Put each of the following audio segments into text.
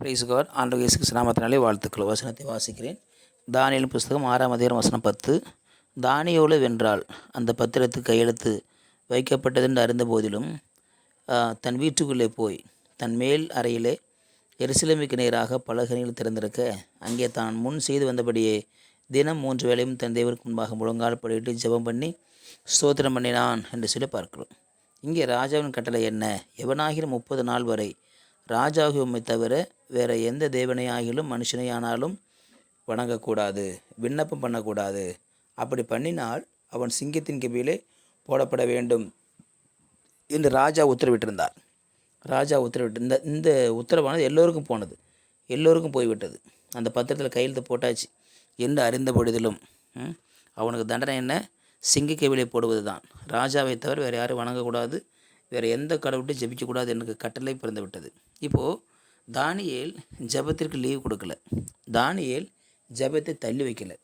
Price God ஆண்டு இயேசு நாமத்தினாலே வாழ்த்துக்கள். வசனத்தை வாசிக்கிறேன். தானியல் புஸ்தகம் ஆறாம் அதிகாரம் வசனம் பத்து. தானியோவில் வென்றால் அந்த பத்திரத்துக்கு கையெழுத்து வைக்கப்பட்டதென்று அறிந்த போதிலும் தன் வீட்டுக்குள்ளே போய் தன் மேல் அறையிலே எருசலேமுக்கு நேராக பலகனில் திறந்திருக்க அங்கே தான் முன் செய்து வந்தபடியே தினம் மூன்று வேளையும் தன் தேவருக்கு முன்பாக முழங்கால் படிக்கிட்டு ஜெபம் பண்ணி ஸ்தோத்திரம் பண்ணினான் என்று சொல்லி பார்க்கிறோம். இங்கே ராஜாவின் கட்டளை என்ன? எவனாகிற முப்பது நாள் வரை ராஜாவை உண்மை தவிர வேறு எந்த தேவனை ஆகிலும் மனுஷனை ஆனாலும் வணங்கக்கூடாது விண்ணப்பம் பண்ணக்கூடாது. அப்படி பண்ணினால் அவன் சிங்கத்தின் கீழே போடப்பட வேண்டும் என்று ராஜா உத்தரவிட்டிருந்தார். ராஜா உத்தரவிட்டு இந்த இந்த உத்தரவானது எல்லோருக்கும் போனது. எல்லோருக்கும் போய்விட்டது. அந்த பத்திரத்தில் கையெழுத்து போட்டாச்சு. என்று அறிந்த பொழுதிலும் அவனுக்கு தண்டனை என்ன? சிங்க கவிலை போடுவது தான் ராஜாவை தவிர வேறு யாரும் வணங்கக்கூடாது. வேறு எந்த கடவுள்கிட்ட ஜெபிக்கக்கூடாது எனக்கு கட்டளை பிறந்து விட்டது இப்போது தானியேல் ஜெபத்திற்கு லீவ் கொடுக்கல. தானியேல் ஜெபத்தை தள்ளி வைக்கல.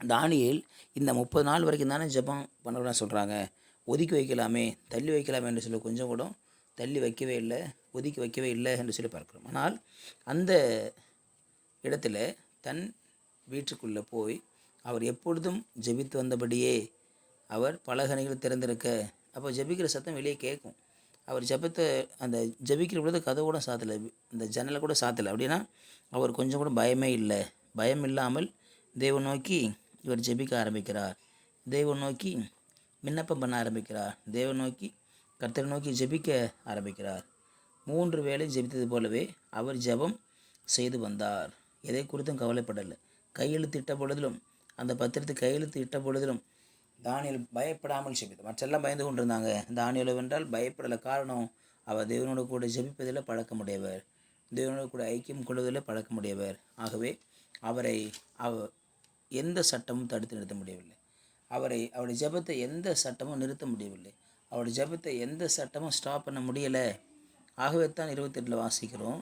தானியேல் இந்த முப்பது நாள் வரைக்கும் தானே ஜெபம் பண்ணக்கூடாது சொல்கிறாங்க ஒதுக்கி வைக்கலாமே தள்ளி வைக்கலாமே என்று சொல்லி கொஞ்சம் கூட தள்ளி வைக்கவே இல்லை ஒதுக்கி வைக்கவே இல்லை என்று சொல்லி பார்க்கிறோம். ஆனால் அந்த இடத்துல தன் வீட்டுக்குள்ளே போய் அவர் எப்பொழுதும் ஜெபித்து வந்தபடியே அவர் பலகனைகள் திறந்திருக்க அப்போ ஜெபிக்கிற சத்தம் வெளியே கேட்கும். அவர் ஜபத்தை அந்த ஜெபிக்கிற பொழுது கதவு கூட சாத்தலை அந்த ஜன்னலை கூட சாத்தலை. அப்படின்னா அவர் கொஞ்சம் கூட பயமே இல்லை. பயம் இல்லாமல் தெய்வம் நோக்கி இவர் ஜெபிக்க ஆரம்பிக்கிறார். தெய்வம் நோக்கி விண்ணப்பம் பண்ண ஆரம்பிக்கிறார். தேவன் நோக்கி கர்த்தரை நோக்கி ஜெபிக்க ஆரம்பிக்கிறார். மூன்று வேளை ஜெபித்தது போலவே அவர் ஜெபம் செய்து வந்தார். எதை குறித்தும் கவலைப்படலை. கையெழுத்து இட்ட பொழுதிலும் அந்த பத்திரத்தை கையெழுத்து இட்ட பொழுதிலும் தானியல் பயப்படாமல் ஜெபித்து மற்றெல்லாம் பயந்து கொண்டிருந்தாங்க. தானியல் வென்றால் பயப்படலை. காரணம் அவர் தேவனோடு கூட ஜெபிப்பதில் பழக்கமுடையவர். தேவனோடு கூட ஐக்கியம் கொள்வதில் பழக்கமுடையவர். ஆகவே அவரை அவ எந்த சட்டமும் தடுத்து நிறுத்த முடியவில்லை. அவரை அவருடைய ஜெபத்தை எந்த சட்டமும் நிறுத்த முடியவில்லை. அவருடைய ஜெபத்தை எந்த சட்டமும் ஸ்டாப் பண்ண முடியலை. ஆகவே தான் இருபத்தெட்டில் வாசிக்கிறோம்.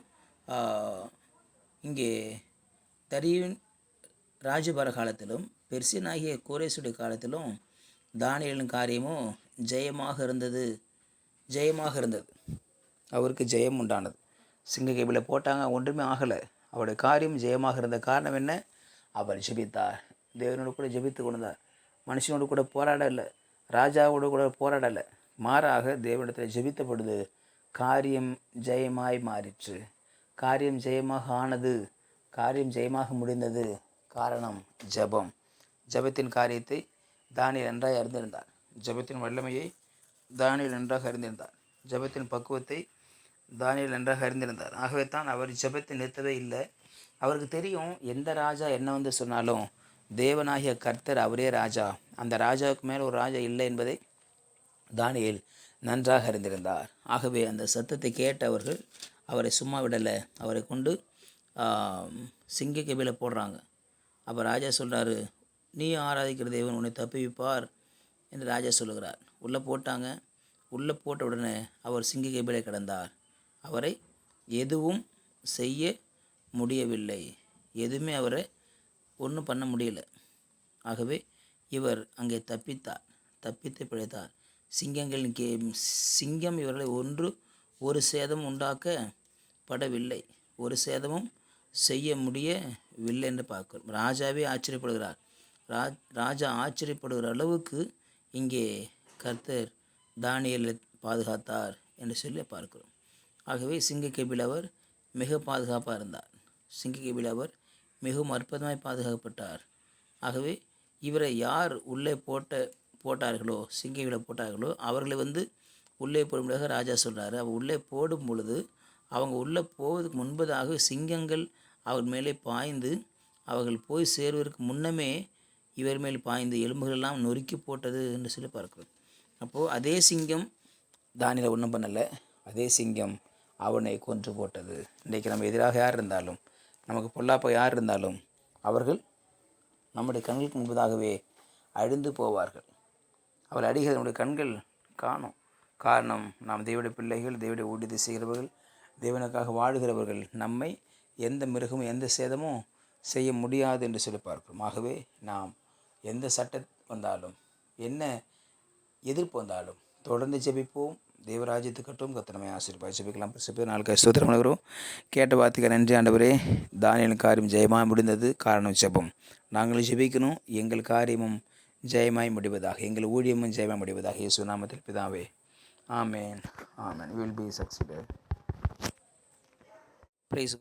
இங்கே தரியின் ராஜபர காலத்திலும் பெர்சியனாகிய கோரேசுடைய காலத்திலும் தானியலின் காரியமும் ஜெயமாக இருந்தது. ஜெயமாக இருந்தது. அவருக்கு ஜெயம் உண்டானது. சிங்ககேபியில் போட்டாங்க ஒன்றுமே ஆகலை. அவருடைய காரியம் ஜெயமாக இருந்த காரணம் என்ன? அவர் ஜெபித்தார். தேவனோடு கூட ஜெபித்து கொண்டார். மனுஷனோடு கூட போராடலை. ராஜாவோடு கூட போராடலை. மாறாக தேவனிடத்தில் ஜெபித்த பொழுது காரியம் ஜெயமாய் மாறிற்று. காரியம் ஜெயமாக ஆனது. காரியம் ஜெயமாக முடிந்தது. காரணம் ஜெபம். ஜெபத்தின் காரியத்தை தானியல் நன்றாக அறிந்திருந்தார். ஜெபத்தின் வல்லமையை தானியல் நன்றாக அறிந்திருந்தார். ஜெபத்தின் பக்குவத்தை தானியல் நன்றாக அறிந்திருந்தார். ஆகவே தான் அவர் ஜபத்தை நிறுத்தவே இல்லை. அவருக்கு தெரியும் எந்த ராஜா என்ன வந்து சொன்னாலும் தேவனாகிய கர்த்தர் அவரே ராஜா. அந்த ராஜாவுக்கு மேலே ஒரு ராஜா இல்லை என்பதை தானியல் நன்றாக அறிந்திருந்தார். ஆகவே அந்த சத்தத்தை கேட்டவர்கள் அவரை சும்மா விடலை. அவரை கொண்டு சிங்க கபில போடுறாங்க. அப்போ ராஜா சொல்கிறாரு நீ ஆராதிக்கிற தேவன் உன்னை தப்பிப்பார் என்று ராஜா சொல்லுகிறார். உள்ளே போட்டாங்க. உள்ளே போட்ட உடனே அவர் சிங்க கபிலை கிடந்தார். அவரை எதுவும் செய்ய முடியவில்லை. எதுவுமே அவரை ஒன்றும் பண்ண முடியல. ஆகவே இவர் அங்கே தப்பித்தார். தப்பித்து பிழைத்தார். சிங்கங்களின் கே சிங்கம் இவர்களை ஒன்று ஒரு சேதம் உண்டாக்கப்படவில்லை. ஒரு சேதமும் செய்ய முடியவில்லை என்று பார்க்கிறோம். ராஜாவே ஆச்சரியப்படுகிறார். ராஜ் ராஜா ஆச்சரியப்படுகிற அளவுக்கு இங்கே கர்த்தர் தானியலை பாதுகாத்தார் என்று சொல்லி பார்க்கிறோம். ஆகவே சிங்கக்கேபில் அவர் மிக பாதுகாப்பாக இருந்தார். சிங்கக்கேபில் அவர் மிகவும் அற்புதமாய் பாதுகாக்கப்பட்டார். ஆகவே இவரை யார் உள்ளே போட்ட போட்டார்களோ சிங்கவில் போட்டார்களோ அவர்களை வந்து உள்ளே போடும்படியாக ராஜா சொல்கிறாரு அவர் உள்ளே போடும் பொழுது அவங்க உள்ளே போவதற்கு முன்பதாக சிங்கங்கள் அவர் மேலே பாய்ந்து அவர்கள் போய் சேருவதற்கு முன்னமே இவர் மேல் பாய்ந்து எலும்புகளெல்லாம் நொறுக்கி போட்டது என்று சொல்லி பார்க்குறது அப்போது அதே சிங்கம் தானியில் ஒன்றும் பண்ணலை. அதே சிங்கம் அவனை கொன்று போட்டது. இன்றைக்கு நம்ம எதிராக யார் இருந்தாலும் நமக்கு பொல்லாப்ப யார் இருந்தாலும் அவர்கள் நம்முடைய கண்களுக்கு முன்பதாகவே அழிந்து போவார்கள். அவள் அடிகள் நம்முடைய கண்கள் காணும். காரணம் நாம் தெய்வடைய பிள்ளைகள் தெய்வடைய ஊழியத்தை செய்கிறவர்கள் தேவனுக்காக வாழுகிறவர்கள் நம்மை எந்த மிருகமும் எந்த சேதமும் செய்ய முடியாது என்று சொல்லி பார்க்கிறோம். ஆகவே நாம் எந்த சட்ட வந்தாலும் என்ன எதிர்ப்பு வந்தாலும் தொடர்ந்து ஜெபிப்போம். தேவராஜ்யத்துக்கு கட்டும் கத்தனமை ஆசிரியப்பாய் ஜெபிக்கலாம். சிப்பி நாளுக்கு ஸ்தோத்திரம் பண்ணுகிறோம் கேட்ட வார்த்தைக்கு நன்றி ஆண்டவரே. தானியல் காரியம் ஜெயமாக முடிந்தது. காரணம் ஜெபம். நாங்களும் ஜெபிக்கணும். எங்கள் காரியமும் ஜெயமாய் முடிவதாக எங்கள் ஊழியமும் ஜெயமாய் முடிவதாக இயேசு நாமத்தில் பிதாவே. ஆமேன். ஆமேன். Will be succeeded praise